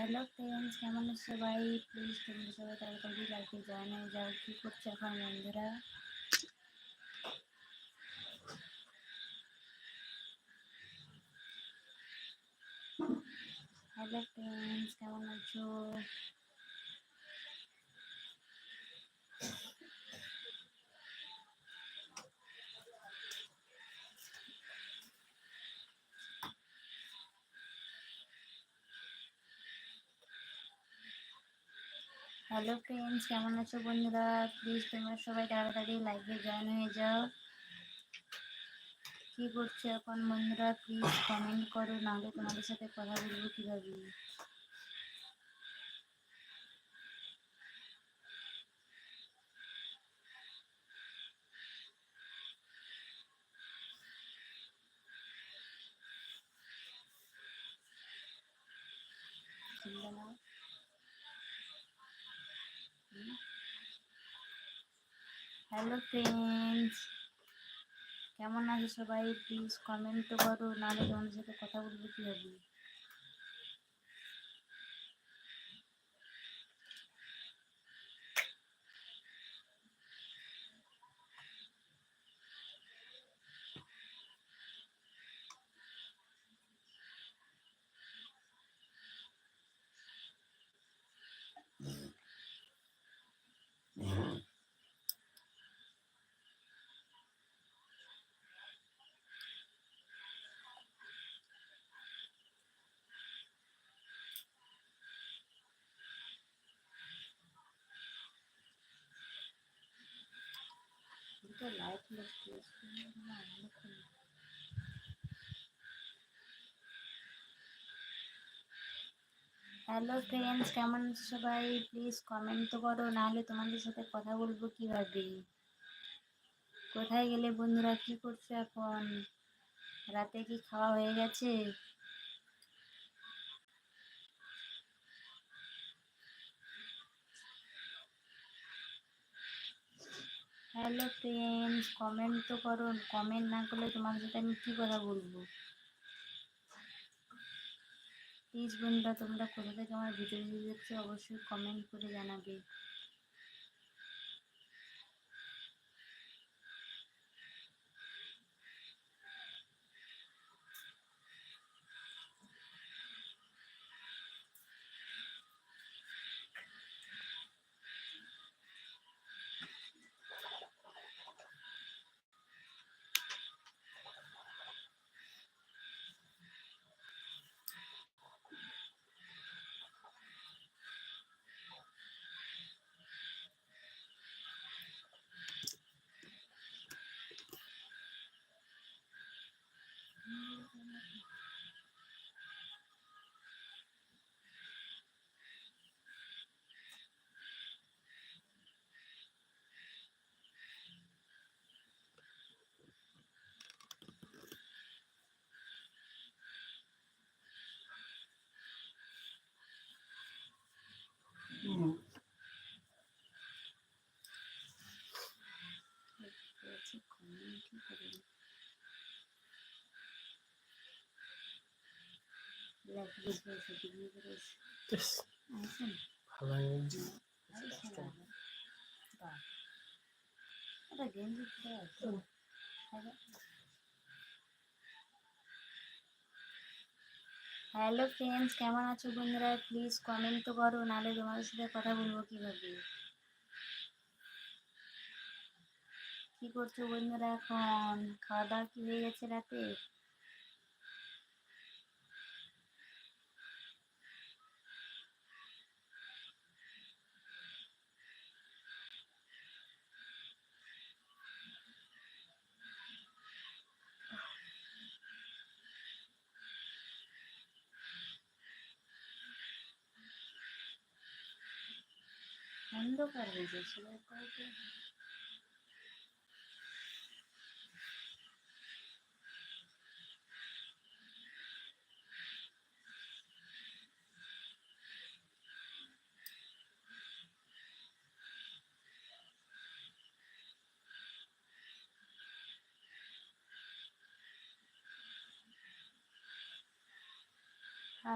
Hello friends কেমন আছো সবাই প্লিজ তোমরা সবাই তাড়াতাড়ি লাইফে জয়েন হয়ে যাও কী করছ এখন বন্ধুরা হ্যালো ফ্রেন্ডস কেমন আছো হ্যালো ফ্রেন্ডস কেমন আছো বন্ধুরা? প্লিজ তোমরা সবাই তাড়াতাড়ি লাইভে জয়েন হয়ে যাও। কি করছ এখন বন্ধুরা? প্লিজ কমেন্ট করো, নাহলে তোমাদের সাথে কথা বলব কীভাবে? হ্যালো ফ্রেন্ডস কেমন আছে সবাই? প্লিজ কমেন্ট করো নাহলে তোমাদের সাথে কথা বলব কীভাবে? হ্যালো ফ্রেন্ডস কেমন আছো সবাই? প্লিজ কমেন্ট তো করো, নাহলে তোমাদের সাথে কথা বলব কীভাবে? কোথায় গেলে বন্ধুরা কি করছ এখন? রাতে কি খাওয়া হয়ে গেছে? হ্যালো ফ্রেন্ডস কমেন্ট তো করো কমেন্ট না করলে তোমার সাথে আমি কী কথা বলব? প্লিজ বন্ধুরা তোমরা কোথা থেকে আমার ভিডিও দেখছ? অবশ্যই কমেন্ট করে জানাবে। হ্যালো ফ্রেন্ডস কেমন আছো বন্ধুরা? প্লিজ কমেন্ট তো করো, নাহলে তোমাদের সাথে কথা বলব কীভাবে? কি করছ বন্ধুরা এখন? খাওয়া দাওয়া কি হয়ে গেছে রাতে? অন্ধকার হয়ে যাচ্ছে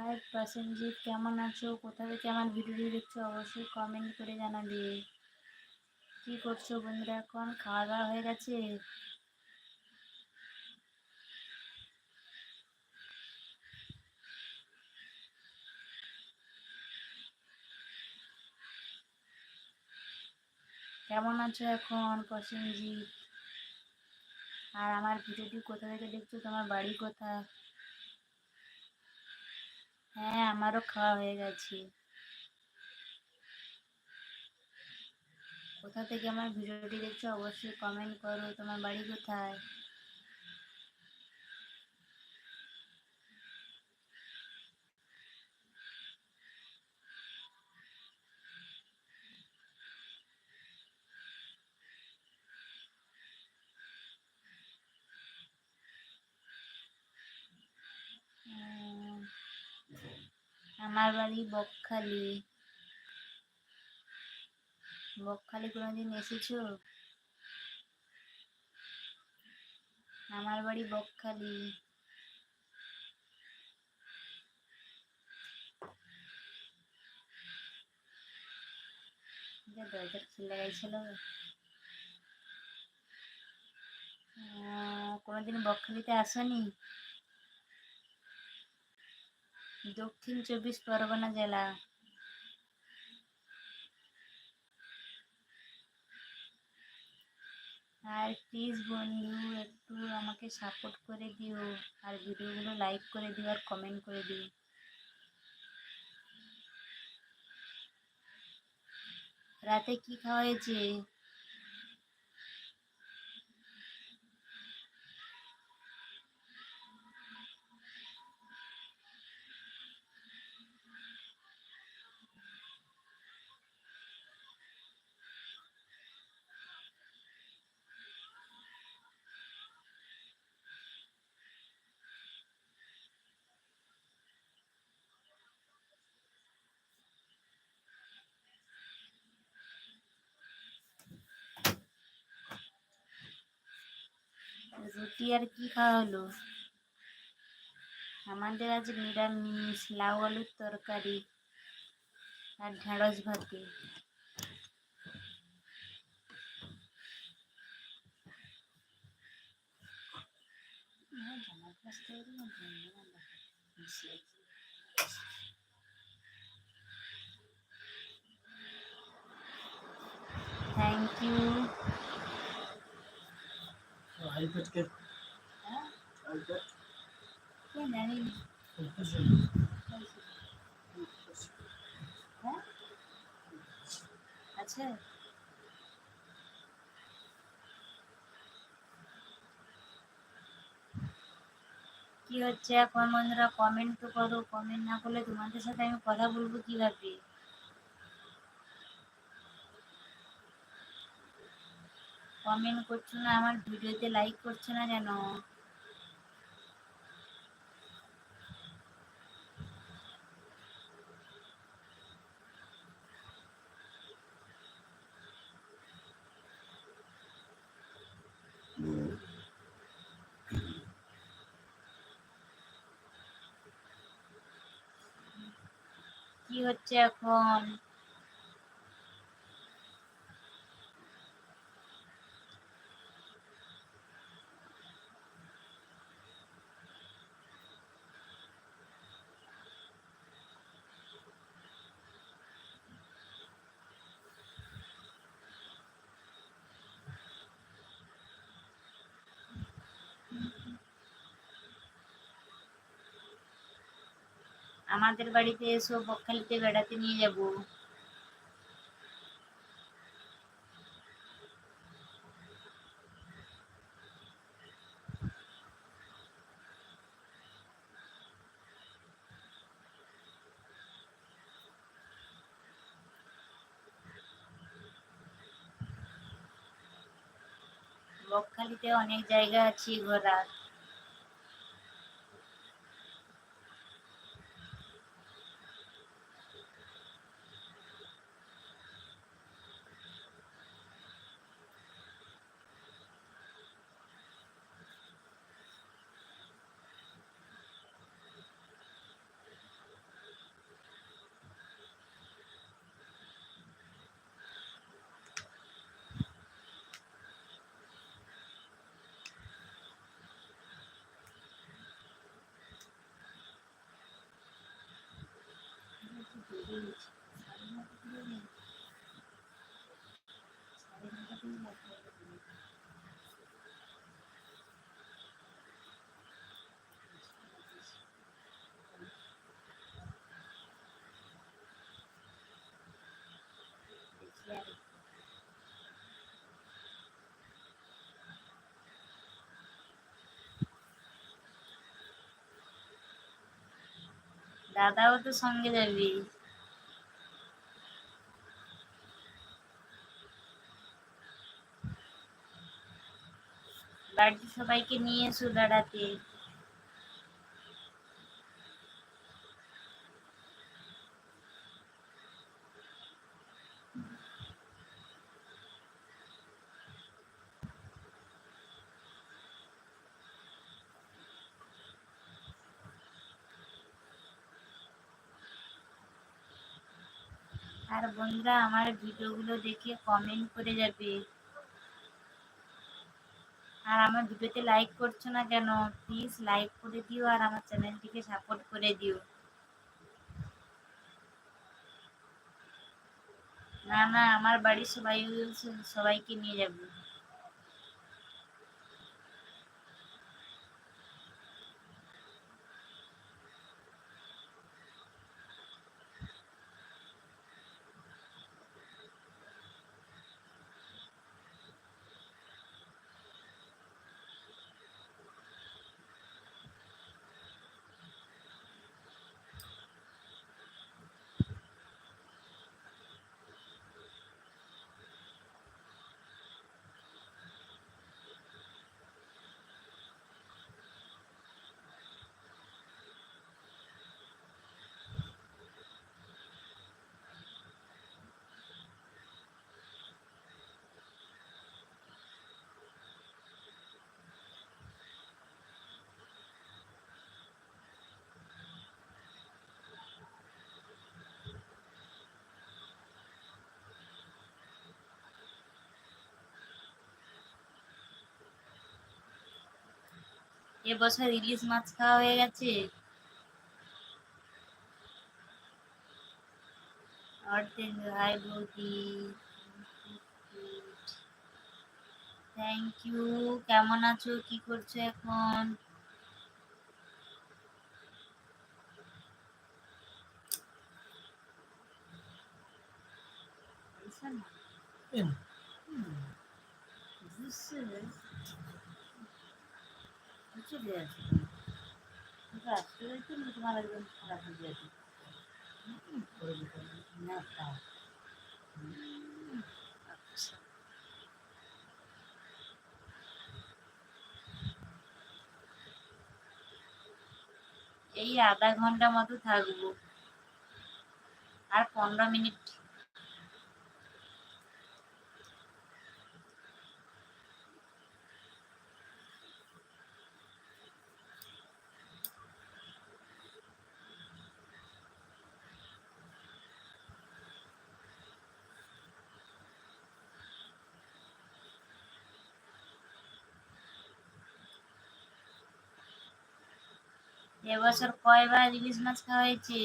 হাই প্রসেনজিৎ কেমন আছো? কোথা থেকে আমার ভিডিওটি দেখছ অবশ্যই কমেন্ট করে জানাবে। কি করছ বন্ধুরা এখন? খাওয়া দাওয়া হয়ে গেছে? কেমন আছো এখন প্রসেনজিৎ? আর আমার ভিডিওটি কোথা থেকে দেখছ? তোমার বাড়ি কোথায়? হ্যাঁ আমারও খাওয়া হয়ে গেছে। কোথা থেকে আমার ভিডিওটি দেখছ অবশ্যই কমেন্ট করো। তোমার বাড়ি কোথায়? আমার বাড়ি বকখালি। বকখালি কোনোদিন এসেছ? আমার বাড়ি বকখালি। দরজা খুলে গেছিল। কোনোদিন বকখালিতে আসনি? দক্ষিণ চব্বিশ পরগনা জেলা। আর প্লিজ বন্ধু, একটু আমাকে সাপোর্ট করে দিও, আর ভিডিওগুলো লাইক করে দিও, আর কমেন্ট করে দিও। রাতে কি খাওয়া হয়েছে? রুটি আর কি খাওয়া হলো? আমাদের আজ নিরামিষ, লাউ আলুর তরকারি আর ঢেঁড়স ভাতে। থ্যাংক ইউ আইপ্যাড কে কি হচ্ছে? এখন বন্ধুরা কমেন্ট তো করো। কমেন্ট না করলে তোমাদের সাথে আমি কথা বলব কীভাবে? কমেন্ট করছ না আমার ভিডিওতে লাইক করছ না যেন কি হচ্ছে এখন? আমাদের বাড়িতে এসো বকখালিতে বেড়াতে নিয়ে যাব বকখালিতে অনেক জায়গা আছে ঘোরার দাদাও তো সঙ্গে যাবি। বাড়িতে সবাইকে নিয়ে এসো বেড়াতে। আর বন্ধুরা, আমার ভিডিওগুলো দেখে কমেন্ট করে যাবে। আর আমার ভিডিওতে লাইক করছ না কেন প্লিজ লাইক করে দিও আর আমার চ্যানেলটিকে সাপোর্ট করে দিও। না না, আমার বাড়ির সবাই সবাইকে নিয়ে যাব। এবছর ইলিশ মাছ খাওয়া হয়ে গেছে? অর্ধেক হাই বৌদি থ্যাংক ইউ কেমন আছো? কি করছ এখন? In. বুঝছে এই আধা ঘণ্টা মতো থাকব। আর পনেরো মিনিট এবছর কয়বার ইলিশ মাছ খাওয়া হয়েছে?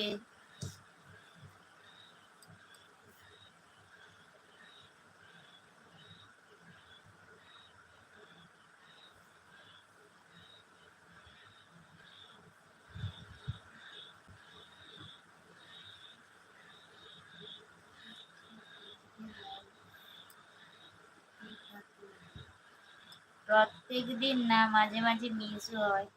প্রত্যেক দিন না মাঝে মাঝে মিস হয়।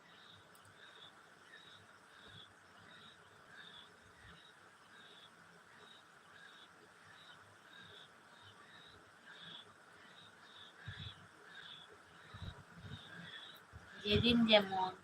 Selim Demon.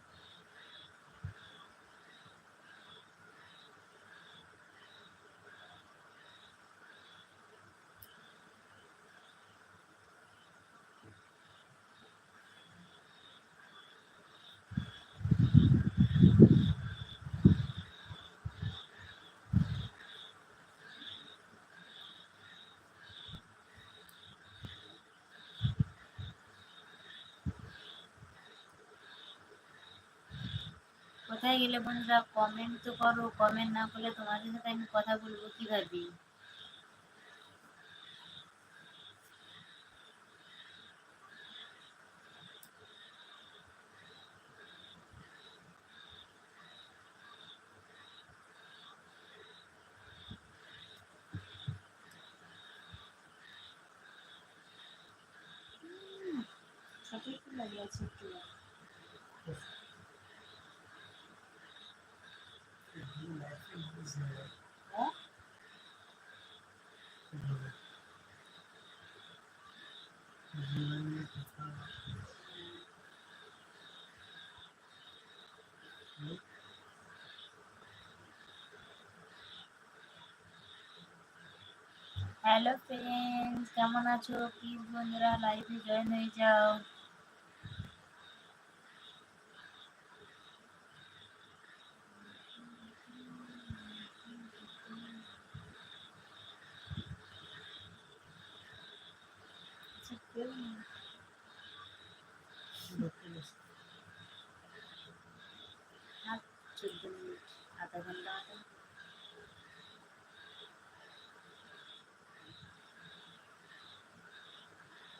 কোথায় গেলে বন্ধুরা কমেন্ট তো করো কমেন্ট না করলে তোমাদের সাথে আমি কথা বলব কীভাবে? সঠিক লাগে আছে একটু Mhm. লাইফে বুঝে হ্যাঁ কীভাবে জীবনে কথা হ্যালো ফ্রেন্ডস কেমন আছো? প্লিজ বন্ধুরা লাইভে জয়েন হয়ে যাও আচ্ছা, কেউ নেই। আর চোদ্দ মিনিট আধা ঘণ্টা মতো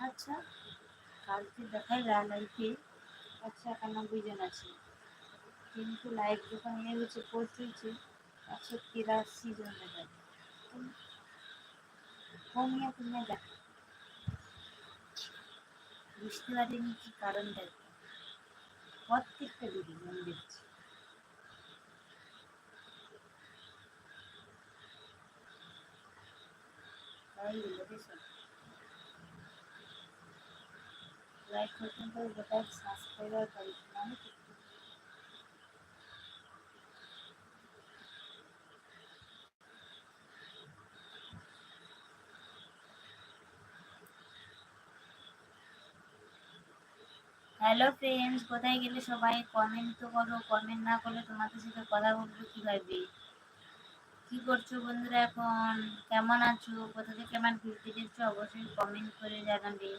আচ্ছা কালকে দেখাই লাইফে একশো একানব্বই জন আছে। কিন্তু লাইভ যখন ইয়ে হয়েছে পোস্ট হয়েছে একশো তিরাশি জন দেখায়। কমিয়ে কমিয়ে দেখ বুঝতে পারিনি কি কারণ দেখ প্রত্যেকটা ভিডিও আমি দেখছি তাই হলো লাইক করতেন তো গোটা সাবস্ক্রাইবার পাই মানে হ্যালো ফ্রেন্ডস কোথায় গেলে সবাই কমেন্ট তো করো কমেন্ট না করলে তোমাদের সাথে কথা বলব কীভাবে? কি করছ বন্ধুরা এখন? কেমন আছো? কোথা থেকে আমার ভিডিও দেখছ? অবশ্যই কমেন্ট করে জানাবে।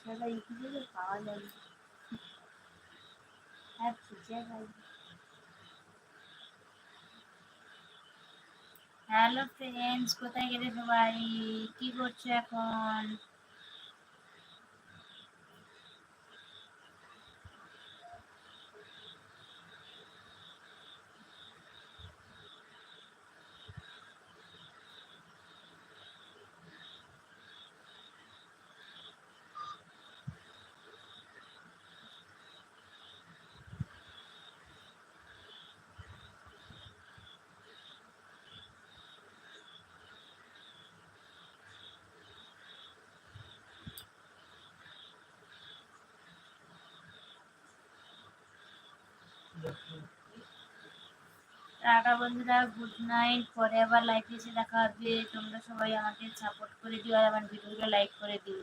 ছাড়া ইউটিউবে পাওয়া যায়। আর খুঁজে পাই হ্যালো ফ্রেন্ডস কোথায় গেলে সবাই? কি করছ এখন? টাটা বন্ধুরা গুড নাইট পরে আবার লাইফে এসে দেখা হবে। তোমরা সবাই আমাকে সাপোর্ট করে দিও আর আমার ভিডিওগুলো লাইক করে দিও।